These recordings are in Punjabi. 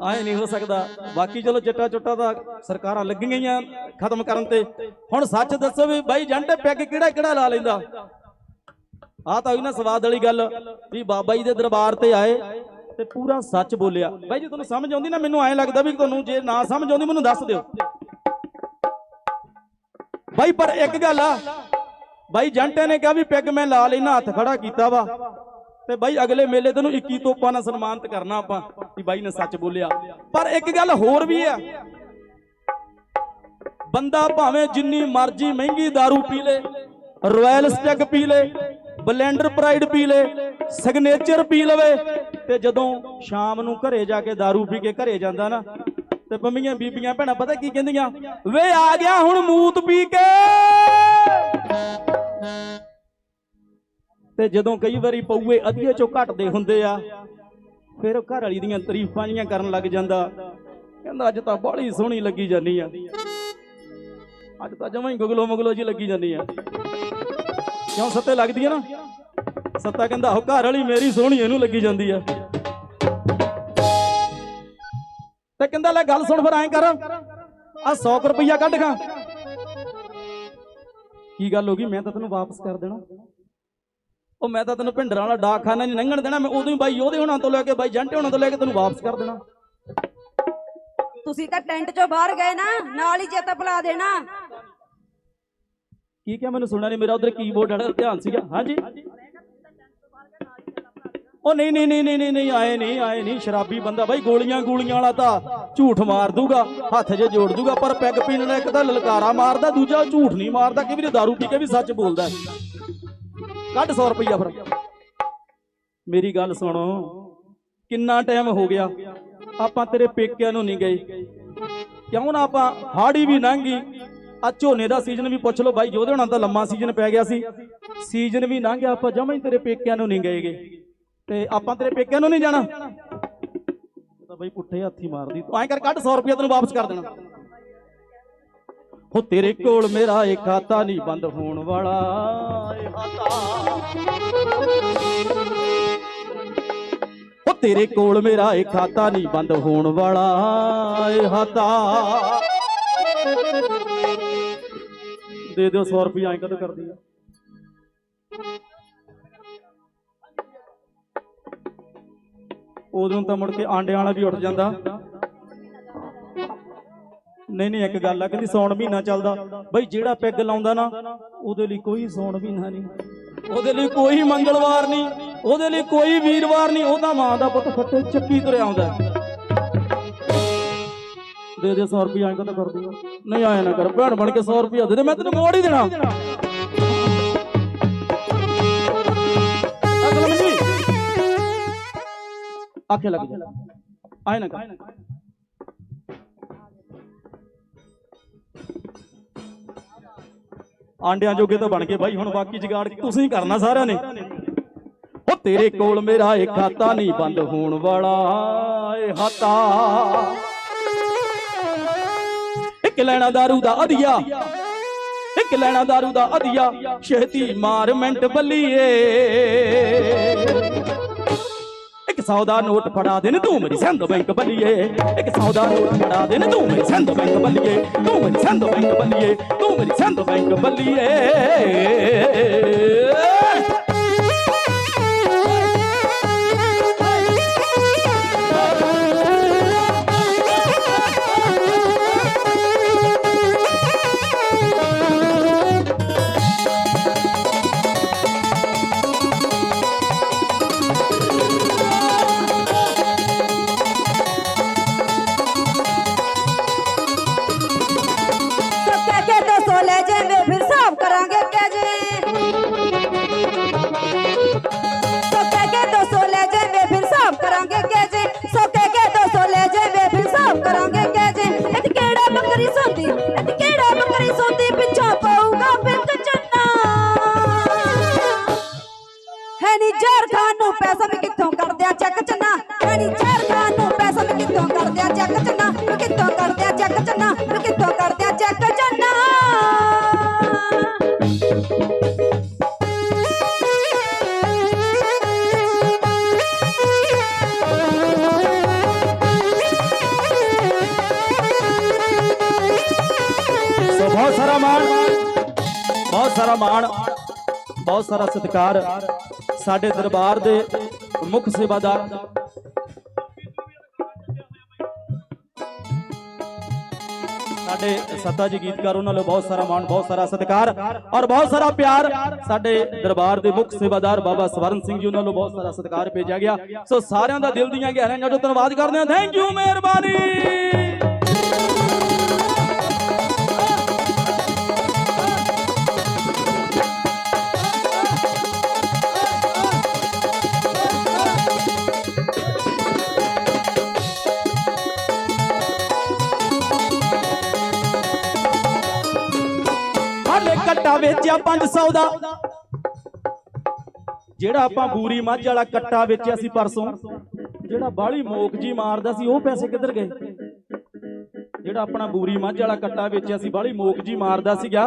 ਆਏ ਨਹੀਂ ਹੋ ਸਕਦਾ। ਬਾਕੀ ਚਲੋ ਚਿੱਟਾ ਚੁੱਟਾ ਤਾਂ ਸਰਕਾਰਾਂ ਲੱਗੀਆਂ ਹੀ ਆ ਖਤਮ ਕਰਨ ਤੇ। ਹੁਣ ਸੱਚ ਦੱਸੋ ਵੀ ਬਾਈ ਜੰਟ ਪੈਗ ਕਿਹੜਾ ਕਿਹੜਾ ਲਾ ਲੈਂਦਾ? ਆ ਤਾਂ ਹੋਈ ਨਾ ਸਵਾਦ ਵਾਲੀ ਗੱਲ ਵੀ ਬਾਬਾ ਜੀ ਦੇ ਦਰਬਾਰ ਤੇ ਆਏ ਤੇ ਪੂਰਾ ਸੱਚ ਬੋਲਿਆ। ਬਾਈ ਜੀ, ਤੁਹਾਨੂੰ ਸਮਝ ਆਉਂਦੀ ਨਾ, ਮੈਨੂੰ ਐਂ ਲੱਗਦਾ ਵੀ ਤੁਹਾਨੂੰ ਜੇ ਨਾ ਸਮਝ ਆਉਂਦੀ, ਮੈਨੂੰ ਦੱਸ ਦਿਓ। ਬਾਈ, ਪਰ ਇੱਕ ਗੱਲ ਆ, ਬਾਈ ਜੰਟੇ ਨੇ ਕਿਹਾ ਵੀ ਪੈਗ ਮੈਂ ਲਾ ਲੈਣਾ ਹੱਥ ਖੜਾ ਕੀਤਾ ਵਾ। ਤੇ ਬਾਈ ਅਗਲੇ ਮੇਲੇ ਤੈਨੂੰ 21 ਤੋਪਾਂ ਨਾਲ ਸਨਮਾਨਿਤ ਕਰਨਾ ਆਪਾਂ। ਵੀ ਬਾਈ ਨੇ ਸੱਚ ਬੋਲਿਆ ਪਰ ਇੱਕ ਗੱਲ ਹੋਰ ਵੀ ਆ ਬੰਦਾ ਭਾਵੇਂ ਜਿੰਨੀ ਮਰਜ਼ੀ ਮਹਿੰਗੀ दारू ਪੀ ਲੇ ਰਾਇਲ ਸਟੈਗ ਪੀ ਲੇ ਬਲੈਂਡਰ ਪ੍ਰਾਈਡ ਪੀ ਲੇ ਸਿਗਨੇਚਰ ਪੀ ਲਵੇ ਤੇ ਜਦੋਂ ਸ਼ਾਮ ਨੂੰ ਘਰੇ ਜਾ ਕੇ दारू ਪੀ ਕੇ ਘਰੇ ਜਾਂਦਾ ਨਾ ਤੇ ਪੰਮੀਆਂ ਬੀਬੀਆਂ ਭੈਣਾਂ ਪਤਾ ਕੀ ਕਹਿੰਦੀਆਂ ਵੇ ਆ ਗਿਆ ਹੁਣ ਮੂਤ ਪੀ ਕੇ ਤੇ ਜਦੋਂ ਕਈ ਵਾਰੀ ਪਊਏ ਅਧੀਏ ਚੋਂ ਘਟਦੇ ਹੁੰਦੇ ਆ ਫਿਰ ਉਹ ਘਰ ਵਾਲੀ ਦੀਆਂ ਤਾਰੀਫਾਂ ਜੀਆਂ ਕਰਨ ਲੱਗ ਜਾਂਦਾ। ਕਹਿੰਦਾ, ਅੱਜ ਤਾਂ ਬਾਹਲੀ ਸੋਹਣੀ ਲੱਗੀ ਜਾਨੀ ਆ। ਅੱਜ ਤਾਂ ਜਮਾਂ ਹੀ ਗੁਗਲੋ ਮੁਗਲੋ ਜੀ ਲੱਗੀ ਜਾਨੀ ਆ। ਕਿਉਂ ਸੱਤੇ ਲੱਗਦੀ ਆ ਨਾ? ਸੱਤਾ ਕਹਿੰਦਾ ਉਹ ਘਰ ਵਾਲੀ ਮੇਰੀ ਸੋਹਣੀ, ਇਹਨੂੰ ਲੱਗੀ ਜਾਂਦੀ ਆ। ਤੇ ਕਹਿੰਦਾ, ਲੈ ਗੱਲ ਸੁਣ ਫਿਰ, ਐਂ ਕਰ। ਆ 100 ਰੁਪਈਆ ਕੱਢ ਖਾਂ ਕੀ ਗੱਲ ਹੋ ਗਈ? ਮੈਂ ਤਾਂ ਤੈਨੂੰ ਵਾਪਸ ਕਰ ਦੇਣਾ। ਉਹ ਮੈਂ ਤਾਂ ਤੈਨੂੰ ਭਿੰਡਰਾਂ ਵਾਲਾ ਡਾਕਖਾਨਾ ਨਹੀਂ ਲੰਘਣ ਦੇਣਾ ਮੈਂ ਉਦੋਂ ਹੀ ਬਾਈ ਉਹਦੇ ਹੋਣਾ ਤੋਂ ਲੈ ਕੇ ਬਾਈ ਜੰਟੇ ਹੋਣਾ ਤੋਂ ਲੈ ਕੇ ਤੈਨੂੰ ਵਾਪਸ ਕਰ ਦੇਣਾ। ਤੁਸੀਂ ਤਾਂ ਟੈਂਟ ਚੋਂ ਬਾਹਰ ਗਏ ਨਾ ਨਾਲ ਹੀ ਚੇਤਾ ਭੁਲਾ ਦੇਣਾ। ਕੀ ਕਿਹਾ ਮੈਨੂੰ ਸੁਣਿਆ ਨਹੀਂ ਮੇਰਾ ਉਧਰ ਕੀਬੋਰਡ ਵਾਲਾ ਧਿਆਨ ਸੀਗਾ। ਹਾਂਜੀ? ਉਹ ਨਹੀਂ ਨਹੀਂ ਨਹੀਂ ਨਹੀਂ ਨਹੀਂ ਆਏ ਨਹੀਂ ਆਏ ਨਹੀਂ ਸ਼ਰਾਬੀ ਬੰਦਾ ਬਾਈ ਗੋਲੀਆਂ ਗੋਲੀਆਂ ਵਾਲਾ ਤਾਂ ਝੂਠ ਮਾਰ ਦੂਗਾ ਹੱਥ ਜੇ ਜੋੜ ਦੂਗਾ ਪਰ ਪੈਗ ਪੀਣ ਵਾਲਾ ਇੱਕ ਤਾਂ ਲਲਕਾਰਾ ਮਾਰਦਾ ਦੂਜਾ ਝੂਠ ਨਹੀਂ ਮਾਰਦਾ ਕਿ ਵੀ दारू ਪੀ ਕੇ ਵੀ ਸੱਚ ਬੋਲਦਾ। ਕੱਢ 100 ਰੁਪਈਆ ਫਿਰ। ਮੇਰੀ ਗੱਲ ਸੁਣੋ, ਕਿੰਨਾ ਟਾਈਮ ਹੋ ਗਿਆ? ਆਪਾਂ ਤੇਰੇ ਪੇਕਿਆਂ ਨੂੰ ਨਹੀਂ ਗਏ। ਕਿਉਂ ਨਾ ਆਪਾਂ ਹਾੜੀ ਵੀ ਲੰਘੀ? ਆ ਝੋਨੇ ਦਾ ਸੀਜ਼ਨ ਵੀ ਪੁੱਛ ਲਓ ਬਾਈ ਜੋਦੇ ਹੁਣਾਂ ਦਾ ਲੰਮਾ ਸੀਜ਼ਨ ਪੈ ਗਿਆ ਸੀ। ਸੀਜ਼ਨ ਵੀ ਲੰਘ ਗਿਆ, ਆਪਾਂ ਜਮਾਂ ਹੀ ਤੇਰੇ ਪੇਕਿਆਂ ਨੂੰ ਨਹੀਂ ਗਏਗੇ ਤੇ ਆਪਾਂ ਤੇਰੇ ਪੇਕਿਆਂ ਨੂੰ ਨਹੀਂ ਜਾਣਾ? ਤਾਂ ਬਾਈ ਪੁੱਠੇ ਹੱਥੀ ਮਾਰਦੀ। ਤੂੰ ਐਂ ਕਰ, ਕੱਢ 100 ਰੁਪਇਆ ਤੈਨੂੰ ਵਾਪਸ ਕਰ ਦੇਣਾ। ਹੋ ਤੇਰੇ ਕੋਲ ਮੇਰਾ ਇਹ ਖਾਤਾ ਨਹੀਂ ਬੰਦ ਹੋਣ ਵਾਲਾ। ਏ ਹਾਤਾ ਉਹ ਤੇਰੇ ਕੋਲ ਮੇਰਾ ਇਹ ਖਾਤਾ ਨਹੀਂ ਬੰਦ ਹੋਣ ਵਾਲਾ। ਏ ਹਾਤਾ ਦੇ ਦਿਓ 100 ਰੁਪਏ ਐਂ ਕਦੋਂ ਕਰਦੀ ਆ? ਉਦੋਂ ਤਾਂ ਮੁੜ ਕੇ ਆਂਡਿਆਂ ਵਾਲਾ ਵੀ ਉੱਠ ਜਾਂਦਾ। ਨਹੀਂ ਨਹੀਂ, ਇੱਕ ਗੱਲ ਆ, ਕਹਿੰਦੀ ਸੌਣ ਮਹੀਨਾ ਚੱਲਦਾ। ਬਈ ਜਿਹੜਾ ਪੈਗ ਲਾਉਂਦਾ ਨਾ, ਉਹਦੇ ਲਈ ਕੋਈ ਸੌਣ ਮਹੀਨਾ ਨਹੀਂ। ਉਹਦੇ ਲਈ ਕੋਈ ਮੰਗਲਵਾਰ ਨਹੀਂ, ਉਹਦੇ ਲਈ ਕੋਈ ਵੀਰਵਾਰ ਨਹੀਂ ਉਹਦਾ ਮਾਂ ਦਾ ਪੁੱਤ ਫੱਟੇ ਚੱਕੀ ਤੁਰਿਆ ਆਉਂਦਾ ਦੇ ਦੇ 100 ਰੁਪਏ ਐਂ ਕਦੋਂ ਕਰਦੀ ਨਹੀਂ ਆਇਆ ਨਾ ਕਰ, ਭੈਣ ਬਣ ਕੇ 100 ਰੁਪਏ ਦੇ ਦੇ, ਮੈਂ ਤੈਨੂੰ ਮੋੜ ਹੀ ਦੇਣਾ। ਅਗਲ ਮੰਜੀ। ਆਖੇ ਲੱਗ ਜਾ। ਆਏ ਨਾ ਕਰ। ਆਂਡਿਆਂ ਜੋਗੇ ਤਾਂ ਬਣ ਗਏ ਬਾਈ ਹੁਣ ਬਾਕੀ ਜਗਾੜ ਤੁਸੀਂ ਕਰਨਾ ਸਾਰਿਆਂ ਨੇ ਉਹ ਤੇਰੇ ਕੋਲ ਮੇਰਾ ਇਹ ਖਾਤਾ ਨਹੀਂ ਬੰਦ ਹੋਣ ਵਾਲਾ ਏ ਹਾਤਾ ਇੱਕ ਲੈਣਾ दारू ਦਾ ਅਧਿਆ ਇੱਕ ਲੈਣਾ दारू ਦਾ ਅਧਿਆ ਛੇਤੀ ਮਾਰ ਮਿੰਟ ਬੱਲੀਏ ਇੱਕ ਸੌ ਦਾ ਨੋਟ ਫੜਾ ਦੇ ਨੀ ਤੂੰ ਮੇਰੀ ਸੰਧ ਬੈਂਕ ਬੱਲੀਏ। ਇੱਕ ਸੌ ਦਾ ਨੋਟ ਫੜਾ ਦੇ ਨੀ ਤੂੰ ਮੇਰੀ ਸੰਧ ਬੈਂਕ ਬੱਲੀਏ। ਤੂੰ ਮੇਰੀ ਸੰਧ ਬੈਂਕ ਬੱਲੀਏ, ਤੂੰ ਮੇਰੀ ਸੰਧ ਬੈਂਕ ਬੱਲੀਏ। ਚੇਰ ਖਾਨ ਨੂੰ ਪੈਸਾ ਵੀ ਕਿੱਥੋਂ ਕਰਦੇ ਆ ਚੈੱਕ ਚੰਨਾ ਕਹਿੰਦੀ ਚੇਰ ਖਾਨ ਨੂੰ ਪੈਸਾ ਵੀ ਕਿੱਥੋਂ ਕਰਦੇ ਆ ਚੈੱਕ ਚੰਨਾ ਵੀ ਕਿੱਥੋਂ ਕਰਦੇ ਆ ਚੈੱਕ ਚੰਨਾ ਵੀ ਕਿੱਥੋਂ ਕਰਦੇ ਆ ਚੈੱਕ ਚੰਨਾ बहुत सारा मान बहुत सारा मान बहुत सारा सत्कार ਸਾਡੇ ਦਰਬਾਰ ਦੇ ਮੁੱਖ ਸੇਵਾਦਾਰ। ਸਾਡੇ ਸੱਤਾ ਜੀ ਗੀਤਕਾਰ, ਉਹਨਾਂ ਨੂੰ ਬਹੁਤ ਸਾਰਾ ਮਾਣ, ਬਹੁਤ ਸਾਰਾ ਸਤਿਕਾਰ ਔਰ ਬਹੁਤ ਸਾਰਾ ਪਿਆਰ ਸਾਡੇ ਦਰਬਾਰ ਦੇ ਮੁੱਖ ਸੇਵਾਦਾਰ ਬਾਬਾ ਸਵਰਨ ਸਿੰਘ ਜੀ, ਉਹਨਾਂ ਨੂੰ ਬਹੁਤ ਸਾਰਾ ਸਤਿਕਾਰ ਭੇਜਿਆ ਗਿਆ। ਸੋ ਸਾਰਿਆਂ ਦਾ ਦਿਲ ਦੀਆਂ ਗਹਿਰਾਈਆਂ ਤੋਂ ਧੰਨਵਾਦ ਕਰਦੇ ਹਾਂ। ਥੈਂਕ ਯੂ ਮਿਹਰਬਾਨੀ। ਕੱਟਾ ਵੇਚਿਆ 500 ਦਾ। ਜਿਹੜਾ ਆਪਾਂ ਬੂਰੀ ਮੱਝ ਵਾਲਾ ਕੱਟਾ ਵੇਚਿਆ ਸੀ ਪਰਸੋਂ, ਜਿਹੜਾ ਬਾਹਲੀ ਮੋਕ ਜੀ ਮਾਰਦਾ ਸੀ, ਉਹ ਪੈਸੇ ਕਿੱਧਰ ਗਏ? ਜਿਹੜਾ ਆਪਣਾ ਬੂਰੀ ਮੱਝ ਵਾਲਾ ਕੱਟਾ ਵੇਚਿਆ ਸੀ, ਬਾਹਲੀ ਮੋਕ ਜੀ ਮਾਰਦਾ ਸੀਗਾ,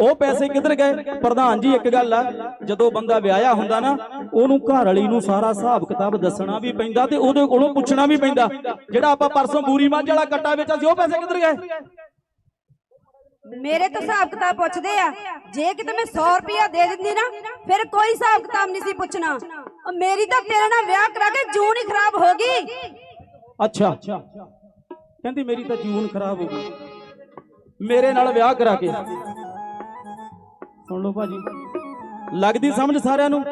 ਉਹ ਪੈਸੇ ਕਿੱਧਰ ਗਏ? ਪ੍ਰਧਾਨ ਜੀ, ਇੱਕ ਗੱਲ ਆ, ਜਦੋਂ ਬੰਦਾ ਵਿਆਹਿਆ ਹੁੰਦਾ ਨਾ, ਉਹਨੂੰ ਘਰ ਵਾਲੀ ਨੂੰ ਸਾਰਾ ਹਿਸਾਬ ਕਿਤਾਬ ਦੱਸਣਾ ਵੀ ਪੈਂਦਾ ਤੇ ਉਹਦੇ ਕੋਲੋਂ ਪੁੱਛਣਾ ਵੀ ਪੈਂਦਾ। ਜਿਹੜਾ ਆਪਾਂ ਪਰਸੋਂ ਬੂਰੀ ਮੱਝ ਵਾਲਾ ਕੱਟਾ ਵੇਚਿਆ ਸੀ, ਉਹ ਪੈਸੇ ਕਿੱਧਰ ਗਏ? ਮੇਰੇ ਤੋਂ ਹਿਸਾਬ ਕਿਤਾਬ ਪੁੱਛਦੇ ਆ। ਜੇ ਕਿਤੇ ਮੈਂ 100 ਰੁਪਇਆ ਦੇ ਦਿੰਦੀ ਨਾ, ਫਿਰ ਕੋਈ ਹਿਸਾਬ ਕਿਤਾਬ ਨਹੀਂ ਸੀ ਪੁੱਛਣਾ। ਉਹ ਮੇਰੀ ਤਾਂ ਤੇਰੇ ਨਾਲ ਵਿਆਹ ਕਰਾ ਕੇ ਜੂਨ ਹੀ ਖਰਾਬ ਹੋ ਗਈ। ਅੱਛਾ। ਕਹਿੰਦੀ ਮੇਰੀ ਤਾਂ ਜੂਨ ਖਰਾਬ ਹੋ ਗਈ। ਮੇਰੇ ਨਾਲ ਵਿਆਹ ਕਰਾ ਕੇ। ਸੁਣ ਲਓ ਭਾਜੀ। ਲੱਗਦੀ ਸਮਝ ਸਾਰਿਆਂ ਨੂੰ?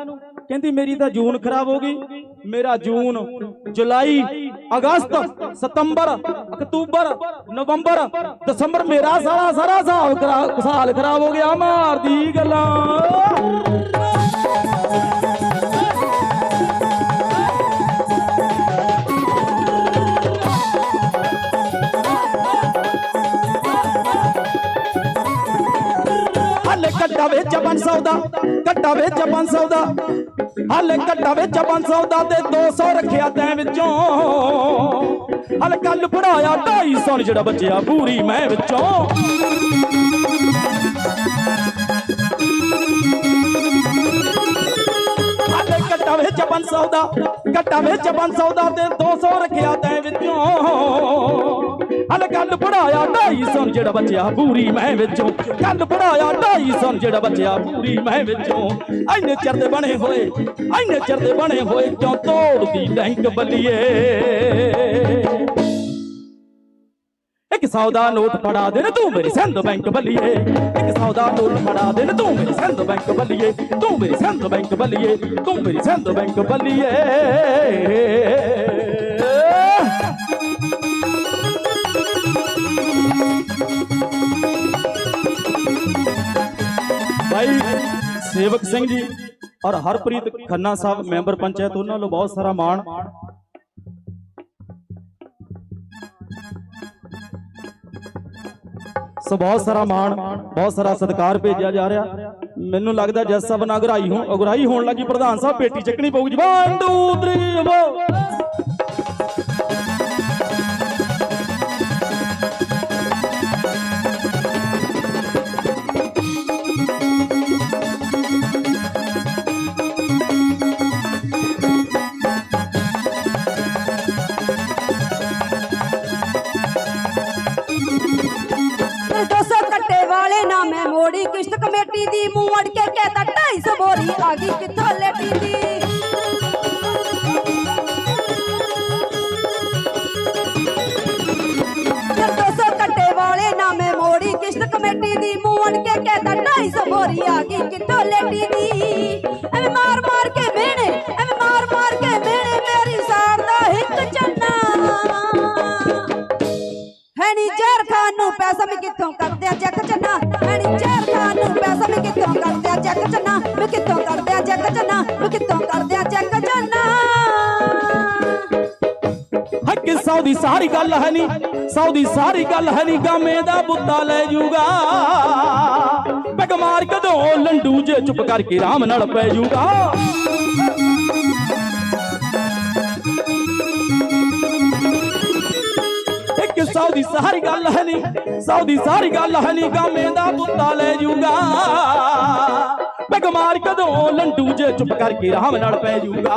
ਕਹਿੰਦੀ ਮੇਰੀ ਤਾਂ ਜੂਨ ਖਰਾਬ ਹੋ ਗਈ। ਮੇਰਾ ਜੂਨ ਜੁਲਾਈ, ਅਗਸਤ, ਸਤੰਬਰ ਅਕਤੂਬਰ, ਨਵੰਬਰ, ਦਸੰਬਰ ਮੇਰਾ ਸਾਰਾ ਸਾਰਾ ਸਾਲ ਖਰਾ- ਸਾਲ ਖਰਾਬ ਹੋ ਗਿਆ ਮਾਰਦੀ ਗੱਲਾਂ। ਹਾਲੇ ਕੱਟਾ ਵਿੱਚ 500 ਦਾ ਕੱਟਾ ਵਿੱਚ 500 ਦਾ ਹਾਲੇ ਕੱਟਾ ਵਿੱਚ 500 ਦਾ ਤੇ 200 ਰੱਖਿਆ ਤੈਂ ਵਿੱਚੋਂ। ਹਾਲੇ ਕੱਲ ਪੜਾਇਆ 250 ਜਿਹੜਾ ਬੱਚਿਆ ਪੂਰੀ ਮੈਂ ਵਿੱਚੋਂ। ਹਾਲੇ ਕੱਟਾ ਵਿੱਚ 500 ਦਾ ਕੱਟਾ ਵਿੱਚ 500 ਦਾ ਤੇ 200 ਰੱਖਿਆ ਤੈਂ ਵਿੱਚੋਂ। ਹਲ ਕੱਲ ਪੜਾਇਆ 250 ਜਿਹੜਾ ਬਚਿਆ ਪੂਰੀ ਮੈਂ ਵਿੱਚੋਂ। ਕੱਲ ਪੜਾਇਆ 250 ਜਿਹੜਾ ਬਚਿਆ ਪੂਰੀ ਮੈਂ ਵਿੱਚੋਂ। ਐਨੇ ਚਿਰ ਦੇ ਬਣੇ ਹੋਏ ਐਨੇ ਚਿਰ ਦੇ ਬਣੇ ਹੋਏ ਕਿਉਂ ਤੋੜਦੀ ਟੈਂਕ ਬੱਲੀਏ? ਇੱਕ ਸੌ ਦਾ ਨੋਟ ਫੜਾ ਦੇ ਨਾ ਤੂੰ ਮੇਰੀ ਸਿੰਧ ਬੈਂਕ ਬੱਲੀਏ। ਇੱਕ ਸੌ ਦਾ ਨੋਟ ਫੜਾ ਦੇ ਨਾ ਤੂੰ ਮੇਰੀ ਸਿੰਧ ਬੈਂਕ ਬੱਲੀਏ। ਤੂੰ ਮੇਰੀ ਸਿੰਧ ਬੈਂਕ ਬੱਲੀਏ, ਤੂੰ ਮੇਰੀ ਸਿੰਧ ਬੈਂਕ ਬੱਲੀਏ। ਭਾਈ ਸੇਵਕ ਸਿੰਘ ਜੀ ਔਰ ਹਰਪ੍ਰੀਤ ਖੰਨਾ ਸਾਹਿਬ, ਮੈਂਬਰ ਪੰਚਾਇਤ, ਉਹਨਾਂ ਨੂੰ ਬਹੁਤ ਸਾਰਾ ਮਾਣ। ਸੋ ਬਹੁਤ ਸਾਰਾ ਮਾਣ, ਬਹੁਤ ਸਾਰਾ ਸਤਿਕਾਰ ਭੇਜਿਆ ਜਾ ਰਿਹਾ। ਮੈਨੂੰ ਲੱਗਦਾ ਜੱਜ ਸਾਹਿਬ ਨਾਲ ਅਗਰਾਈ ਹੋ ਅਗਰਾਈ ਹੋਣ ਲੱਗੀ, ਪ੍ਰਧਾਨ ਸਾਹਿਬ, ਪੇਟੀ ਚੱਕਣੀ ਪਊਗੀ। ਜੀ 1 2 ਕਰਦੇ ਆ ਜੱਗ ਚੰਨਾ ਮੈਂ ਕਿੱਥੋਂ ਕਰਦੇ ਆ ਜੱਗ ਚੰਨਾ ਮੈਂ ਕਿੱਥੋਂ ਕਰਦੇ ਆ ਜੱਗ ਚੰਨਾ ਹੱਕ ਸੌ ਦੀ ਸਾਰੀ ਗੱਲ ਹੈ ਨਹੀਂ ਸੌ ਦੀ ਸਾਰੀ ਗੱਲ ਹੈ ਨਹੀਂ ਗਾਮੇ ਦਾ ਬੁੱਤਾ ਲੈ ਜੂਗਾ। ਪੈਗ ਮਾਰ ਕਦੋਂ ਲੰਡੂ ਜੇ ਚੁੱਪ ਕਰਕੇ ਰਾਮ ਨਾਲ ਪੈ ਜੂਗਾ। ਇੱਕ ਸੌ ਦੀ ਸਾਰੀ ਗੱਲ ਹੈ ਨਹੀਂ ਸੌ ਦੀ ਸਾਰੀ ਗੱਲ ਹੈ ਨਹੀਂ ਗਾਮੇ ਦਾ ਬੁੱਤਾ ਲੈ ਜੂਗਾ ਕਦੋਂ ਲੰਡੂ ਜੇ ਚੁੱਪ ਕਰਕੇ ਰਾਮ ਨਾਲ ਪੈ ਜੂਗਾ?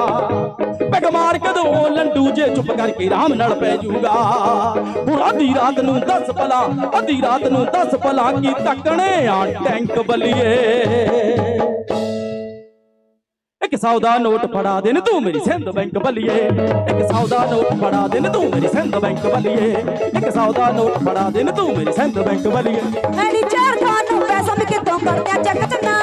ਪੈਗ ਕਦੋਂ ਲੰਡੂ ਜੇ ਚੁੱਪ ਕਰਕੇ ਆਰਾਮ ਨਾਲ ਪੈ ਜਾਊਗਾ ਹੁਣ ਅੱਧੀ ਰਾਤ ਨੂੰ 10 ਪਲਾ ਅੱਧੀ ਰਾਤ ਨੂੰ 10 ਪਲਾ ਕੀ ਤੱਕਣੇ ਆ ਟੈਂਕ ਬੱਲੀਏ? ਇੱਕ ਸੌ ਦਾ ਨੋਟ ਫੜਾ ਦੇਣ ਤੂੰ ਮੇਰੀ ਸਿੰਧ ਬੈਂਕ ਬੱਲੀਏ। ਇੱਕ ਸੌ ਦਾ ਨੋਟ ਫੜਾ ਦੇਣ ਤੂੰ ਮੇਰੀ ਸਿੰਧ ਬੈਂਕ ਬੱਲੀਏ। ਇੱਕ ਸੌ ਦਾ ਨੋਟ ਫੜਾ ਦੇ ਤੂੰ ਮੇਰੀ ਸਿੰਧ ਬੈਂਕ ਬੱਲੀਏ। ਐਨੀ ਚਾਰ ਖਾਨ ਨੂੰ ਪੈਸਾ ਮੈਂ ਕਿੱਥੋਂ ਕਰਦਿਆਂ ਚੱਕ ਚੰਨਾ